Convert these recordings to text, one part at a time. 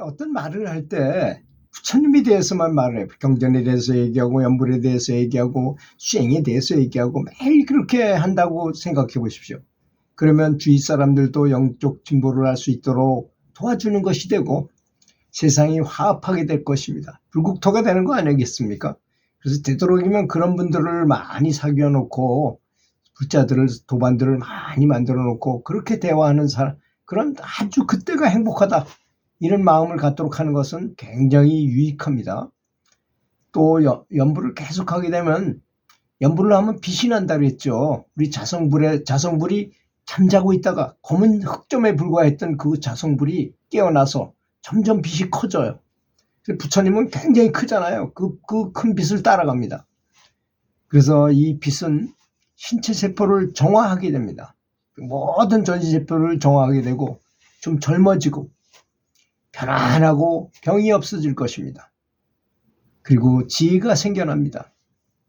어떤 말을 할 때 부처님에 대해서만 말을 해요. 경전에 대해서 얘기하고 연불에 대해서 얘기하고 수행에 대해서 얘기하고 매일 그렇게 한다고 생각해 보십시오. 그러면 주위 사람들도 영적 진보를 할 수 있도록 도와주는 것이 되고 세상이 화합하게 될 것입니다. 불국토가 되는 거 아니겠습니까? 그래서 되도록이면 그런 분들을 많이 사귀어 놓고 불자들을 도반들을 많이 만들어 놓고 그렇게 대화하는 사람 그런 아주 그때가 행복하다 이런 마음을 갖도록 하는 것은 굉장히 유익합니다. 또 연- 연불을 계속하게 되면 연불을 하면 빛이 난다 그랬죠. 우리 자성불에 자성불이 잠자고 있다가 검은 흑점에 불과했던 그 자성불이 깨어나서 점점 빛이 커져요. 부처님은 굉장히 크잖아요. 그 그 큰 빛을 따라갑니다. 그래서 이 빛은 신체 세포를 정화하게 됩니다. 모든 전신 세포를 정화하게 되고 좀 젊어지고 편안하고 병이 없어질 것입니다. 그리고 지혜가 생겨납니다.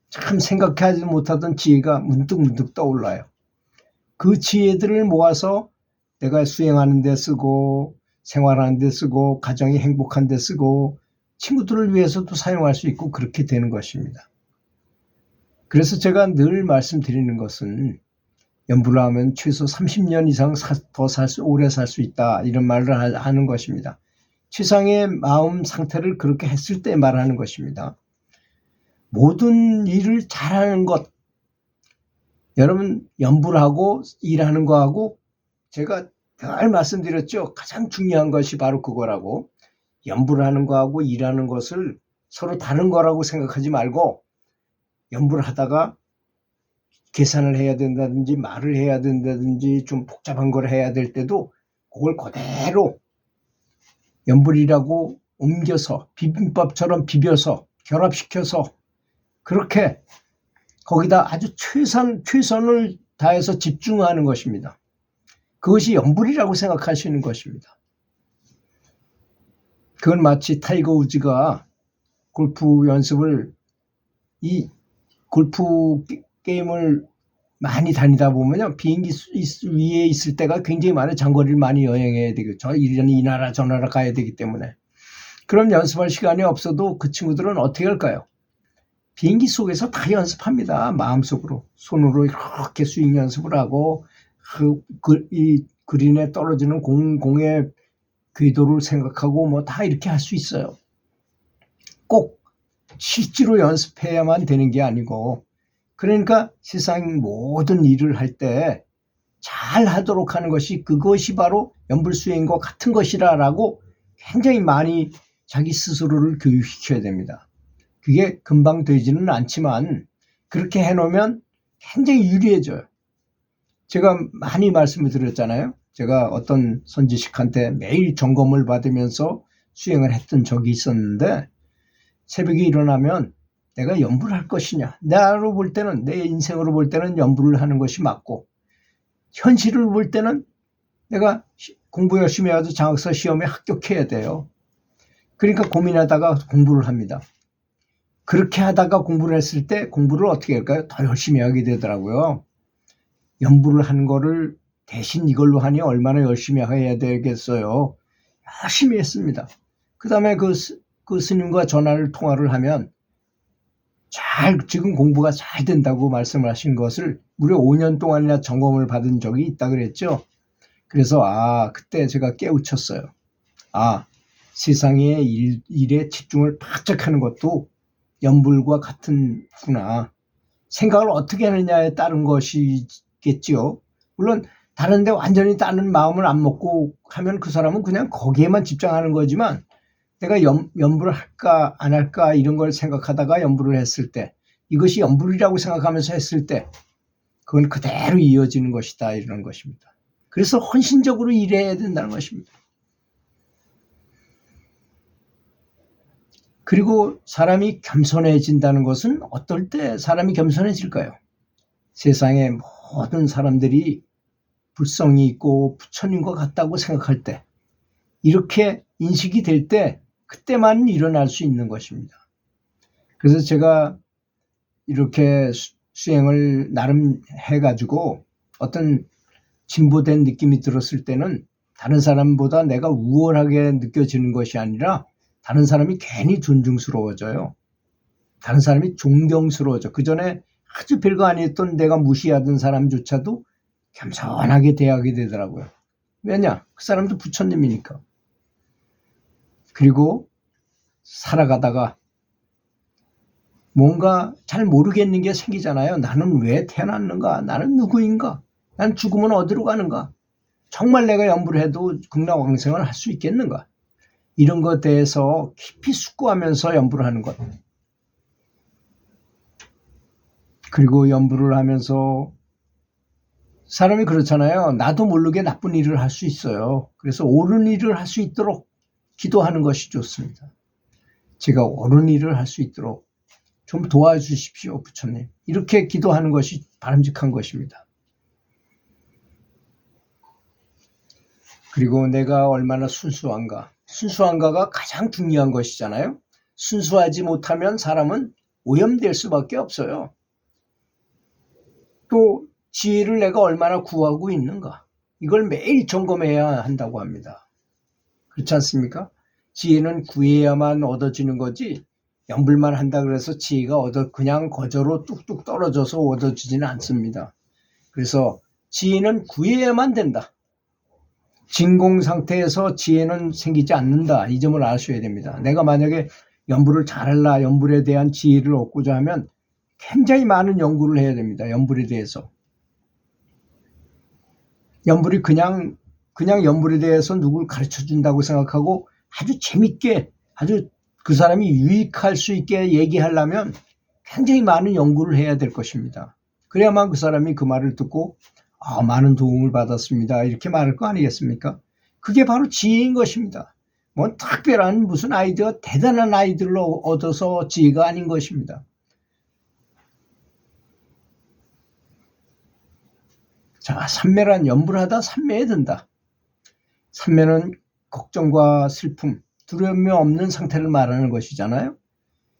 참 생각하지 못하던 지혜가 문득 문득 떠올라요. 그 지혜들을 모아서 내가 수행하는 데 쓰고 생활하는 데 쓰고 가정이 행복한 데 쓰고 친구들을 위해서도 사용할 수 있고 그렇게 되는 것입니다. 그래서 제가 늘 말씀드리는 것은 연불을 하면 최소 30년 이상 더 살 수, 오래 살 수 있다. 이런 말을 하- 하는 것입니다. 최상의 마음 상태를 그렇게 했을 때 말하는 것입니다. 모든 일을 잘하는 것, 여러분 연불하고 일하는 거하고 제가 늘 말씀드렸죠. 가장 중요한 것이 바로 그거라고. 연불하는 거하고 일하는 것을 서로 다른 거라고 생각하지 말고 연불하다가 계산을 해야 된다든지 말을 해야 된다든지 좀 복잡한 걸 해야 될 때도 그걸 그대로 연불이라고 옮겨서 비빔밥처럼 비벼서 결합시켜서 그렇게 거기다 아주 최선, 최선을 다해서 집중하는 것입니다. 그것이 연불이라고 생각하시는 것입니다. 그건 마치 타이거 우즈가 골프 연습을 이 골프 게- 게임을 많이 다니다 보면요 비행기 위에 있을 때가 굉장히 많은 장거리를 많이 여행해야 되고 저 이런 이 나라 저 나라 가야 되기 때문에 그럼 연습할 시간이 없어도 그 친구들은 어떻게 할까요? 비행기 속에서 다 연습합니다. 마음속으로 손으로 이렇게 스윙 연습을 하고 그, 그, 이 그린에 떨어지는 공, 공의 궤도를 생각하고 뭐 다 이렇게 할 수 있어요. 꼭 실제로 연습해야만 되는 게 아니고 그러니까 세상 모든 일을 할 때 잘 하도록 하는 것이 그것이 바로 연불수행과 같은 것이라라고 굉장히 많이 자기 스스로를 교육시켜야 됩니다. 그게 금방 되지는 않지만 그렇게 해놓으면 굉장히 유리해져요. 제가 많이 말씀을 드렸잖아요. 제가 어떤 선지식한테 매일 점검을 받으면서 수행을 했던 적이 있었는데 새벽에 일어나면 내가 연불을 할 것이냐. 나로 볼 때는 내 인생으로 볼 때는 연불을 하는 것이 맞고 현실을 볼 때는 내가 시- 공부 열심히 해서 장학사 시험에 합격해야 돼요. 그러니까 고민하다가 공부를 합니다. 그렇게 하다가 공부를 했을 때 공부를 어떻게 할까요? 더 열심히 하게 되더라고요. 연부를 하는 거를 대신 이걸로 하니 얼마나 열심히 해야 되겠어요. 열심히 했습니다. 그 다음에 그, 스- 그 스님과 전화를 통화를 하면 잘, 지금 공부가 잘 된다고 말씀을 하신 것을 무려 5년 동안이나 점검을 받은 적이 있다 그랬죠. 그래서, 아, 그때 제가 깨우쳤어요. 아, 세상의 일, 일에 집중을 바짝 하는 것도 연불과 같은구나. 생각을 어떻게 하느냐에 따른 것이겠지요. 물론 다른데 완전히 다른 마음을 안 먹고 하면 그 사람은 그냥 거기에만 집중하는 거지만 내가 연, 연불을 할까 안 할까 이런 걸 생각하다가 연불을 했을 때 이것이 연불이라고 생각하면서 했을 때 그건 그대로 이어지는 것이다 이런 것입니다. 그래서 헌신적으로 일해야 된다는 것입니다. 그리고 사람이 겸손해진다는 것은 어떨 때 사람이 겸손해질까요? 세상의 모든 사람들이 불성이 있고 부처님과 같다고 생각할 때 이렇게 인식이 될 때 그때만 일어날 수 있는 것입니다. 그래서 제가 이렇게 수- 수행을 나름 해가지고 어떤 진보된 느낌이 들었을 때는 다른 사람보다 내가 우월하게 느껴지는 것이 아니라 다른 사람이 괜히 존중스러워져요. 다른 사람이 존경스러워져. 그 전에 아주 별거 아니었던 내가 무시하던 사람조차도 겸손하게 대하게 되더라고요. 왜냐? 그 사람도 부처님이니까. 그리고 살아가다가 뭔가 잘 모르겠는 게 생기잖아요. 나는 왜 태어났는가? 나는 누구인가? 난 죽으면 어디로 가는가? 정말 내가 연구를 해도 극락왕생을 할 수 있겠는가? 이런 것에 대해서 깊이 숙고하면서 연구를 하는 것. 그리고 연구를 하면서 사람이 그렇잖아요. 나도 모르게 나쁜 일을 할 수 있어요. 그래서 옳은 일을 할 수 있도록 기도하는 것이 좋습니다. 제가 옳은 일을 할 수 있도록 좀 도와주십시오, 부처님. 이렇게 기도하는 것이 바람직한 것입니다. 그리고 내가 얼마나 순수한가. 순수한가가 가장 중요한 것이잖아요. 순수하지 못하면 사람은 오염될 수밖에 없어요. 또 지혜를 내가 얼마나 구하고 있는가. 이걸 매일 점검해야 한다고 합니다. 그렇지 않습니까? 지혜는 구해야만 얻어지는 거지 연불만 한다 그래서 지혜가 얻어 그냥 거저로 뚝뚝 떨어져서 얻어지지는 않습니다. 그래서 지혜는 구해야만 된다. 진공 상태에서 지혜는 생기지 않는다. 이 점을 아셔야 됩니다. 내가 만약에 연불을 잘할라, 연불에 대한 지혜를 얻고자 하면 굉장히 많은 연구를 해야 됩니다. 연불에 대해서. 연불이 그냥 그냥 연불에 대해서 누굴 가르쳐 준다고 생각하고 아주 재밌게 아주 그 사람이 유익할 수 있게 얘기하려면 굉장히 많은 연구를 해야 될 것입니다. 그래야만 그 사람이 그 말을 듣고 아, 많은 도움을 받았습니다. 이렇게 말할 거 아니겠습니까? 그게 바로 지혜인 것입니다. 뭐 특별한 무슨 아이디어, 대단한 아이들로 얻어서 지혜가 아닌 것입니다. 자, 삼매란 연불하다 삼매에 든다. 삼매는 걱정과 슬픔, 두려움이 없는 상태를 말하는 것이잖아요.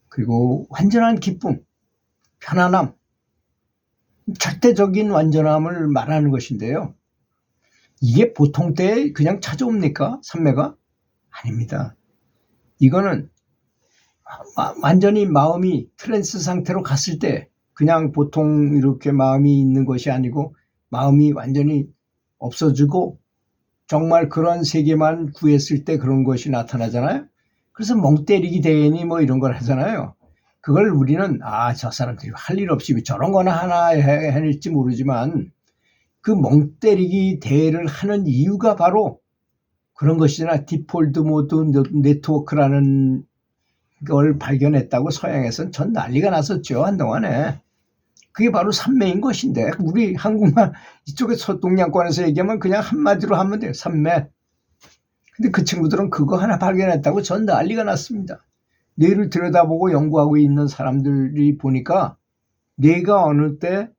그리고 완전한 기쁨, 편안함, 절대적인 완전함을 말하는 것인데요. 이게 보통 때 그냥 찾아옵니까? 삼매가? 아닙니다. 이거는 완전히 마음이 트랜스 상태로 갔을 때 그냥 보통 이렇게 마음이 있는 것이 아니고 마음이 완전히 없어지고 정말 그런 세계만 구했을 때 그런 것이 나타나잖아요. 그래서 멍 때리기 대회니 뭐 이런 걸 하잖아요. 그걸 우리는 아 저 사람들이 할 일 없이 저런 거나 하나 해낼지 모르지만 그 멍 때리기 대회를 하는 이유가 바로 그런 것이잖아. 디폴드 모드 네트워크라는 걸 발견했다고 서양에서는 전 난리가 났었죠. 한동안에. 그게 바로 삼매인 것인데 우리 한국말 이쪽에 서 동양권에서 얘기하면 그냥 한마디로 하면 돼요. 삼매. 근데 그 친구들은 그거 하나 발견했다고 전 난리가 났습니다. 뇌를 들여다보고 연구하고 있는 사람들이 보니까 뇌가 어느 때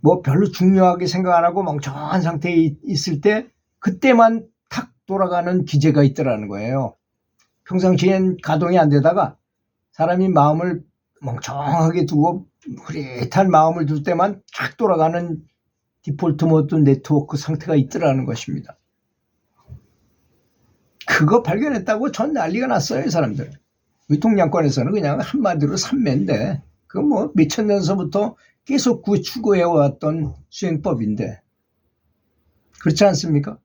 뭐 별로 중요하게 생각 안 하고 멍청한 상태에 있을 때 그때만 탁 돌아가는 기제가 있더라는 거예요. 평상시엔 가동이 안 되다가 사람이 마음을 멍청하게 두고 흐릿한 마음을 둘 때만 쫙 돌아가는 디폴트 모드 네트워크 상태가 있더라는 것입니다. 그거 발견했다고 전 난리가 났어요, 이 사람들. 위통양권에서는 그냥 한마디로 삼매인데, 그 뭐 몇천 년서부터 계속 구 추구해왔던 수행법인데, 그렇지 않습니까?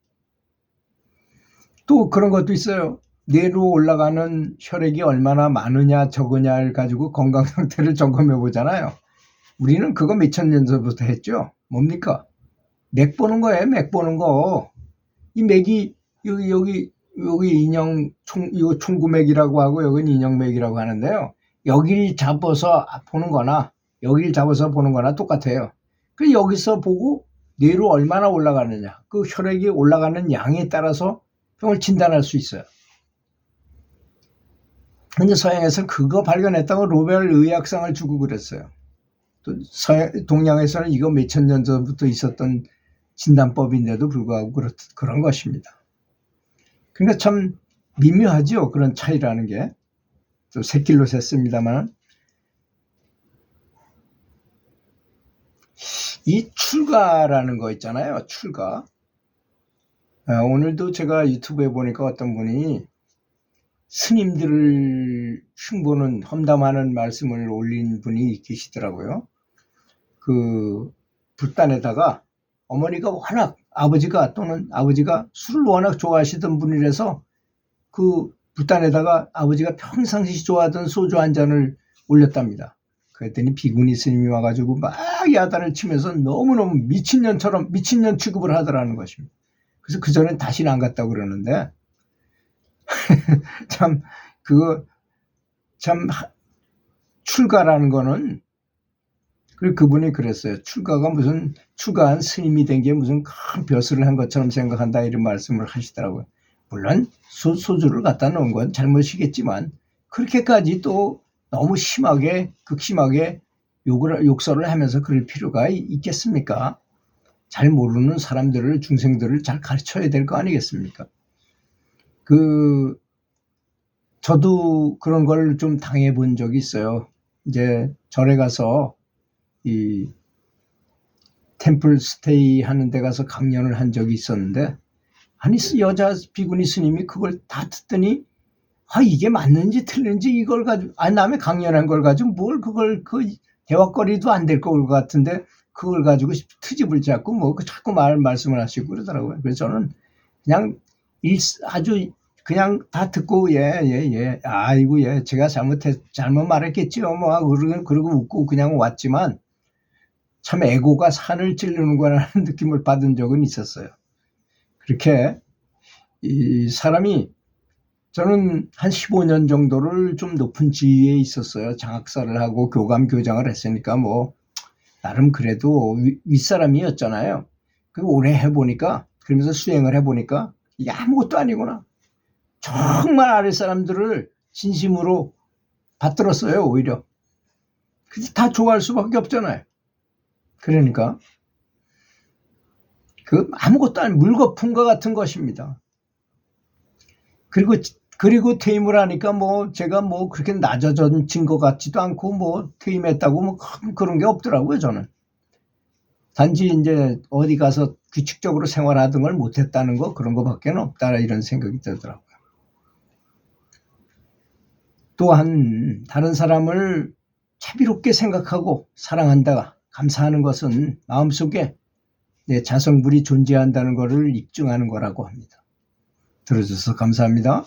또 그런 것도 있어요. 뇌로 올라가는 혈액이 얼마나 많으냐 적으냐를 가지고 건강 상태를 점검해 보잖아요. 우리는 그거 몇천 년 전부터 했죠. 뭡니까? 맥 보는 거예요. 맥 보는 거. 이 맥이 여기 여기 여기 인형 총 이거 총구맥이라고 하고 여기는 인형맥이라고 하는데요. 여기를 잡아서 보는 거나 여기를 잡아서 보는 거나 똑같아요. 그 여기서 보고 뇌로 얼마나 올라가느냐. 그 혈액이 올라가는 양에 따라서 병을 진단할 수 있어요. 근데 서양에서는 그거 발견했다고 로벨 의학상을 주고 그랬어요. 또 서양, 동양에서는 이거 몇천 년 전부터 있었던 진단법인데도 불구하고 그렇, 그런 것입니다. 그러니까 참 미묘하죠. 그런 차이라는 게. 또 새길로 셌습니다만. 이 출가라는 거 있잖아요. 출가. 아, 오늘도 제가 유튜브에 보니까 어떤 분이 스님들을 흉보는 험담하는 말씀을 올린 분이 계시더라고요. 그 불단에다가 어머니가 워낙 아버지가 또는 아버지가 술을 워낙 좋아하시던 분이라서 그 불단에다가 아버지가 평상시 좋아하던 소주 한 잔을 올렸답니다. 그랬더니 비구니 스님이 와가지고 막 야단을 치면서 너무너무 미친년처럼 미친년 취급을 하더라는 것입니다. 그래서 그전엔 다시는 안 갔다고 그러는데 참 그거 참 하- 출가라는 거는 그 그분이 그랬어요. 출가가 무슨 출가한 스님이 된 게 무슨 큰 벼슬을 한 것처럼 생각한다 이런 말씀을 하시더라고요. 물론 소, 소주를 갖다 놓은 건 잘못이겠지만 그렇게까지 또 너무 심하게 극심하게 욕을 욕설을 하면서 그럴 필요가 이- 있겠습니까? 잘 모르는 사람들을 중생들을 잘 가르쳐야 될 거 아니겠습니까? 그 저도 그런 걸 좀 당해 본 적이 있어요. 이제 절에 가서 이 템플 스테이 하는 데 가서 강연을 한 적이 있었는데 아니 스- 여자 비구니 스님이 그걸 다 듣더니 아 이게 맞는지 틀린지 이걸 가지고 아 남의 강연한 걸 가지고 뭘 그걸 그 대화거리도 안 될 것 같은데 그걸 가지고 트집을 잡고 뭐그 자꾸 말 말씀을 하시고 그러더라고요. 그래서 저는 그냥 일 아주 그냥 다 듣고 예예예 아이고 예 제가 잘못했 잘못 말했겠지요 뭐 그러고 그러고 웃고 그냥 왔지만 참 에고가 산을 찌르는구나라는 느낌을 받은 적은 있었어요. 그렇게 이 사람이 저는 한 15년 정도를 좀 높은 지위에 있었어요. 장학사를 하고 교감 교장을 했으니까 뭐 나름 그래도 위- 윗사람이었잖아요. 그 오래 해보니까 그러면서 수행을 해보니까 이게 아무것도 아니구나. 정말 아랫사람들을 진심으로 받들었어요, 오히려. 근데 다 좋아할 수밖에 없잖아요. 그러니까 그 아무것도 아닌 물거품과 같은 것입니다. 그리고 그리고 퇴임을 하니까 뭐 제가 뭐 그렇게 낮아진 것 같지도 않고 뭐 퇴임했다고 뭐큰 그런 게 없더라고요 저는. 단지 이제 어디 가서 규칙적으로 생활하던 걸 못했다는 거 그런 거밖에 없다 이런 생각이 들더라고요. 또한 다른 사람을 차비롭게 생각하고 사랑한다, 감사하는 것은 마음속에 내 자성불이 존재한다는 것을 입증하는 거라고 합니다. 들어줘서 감사합니다.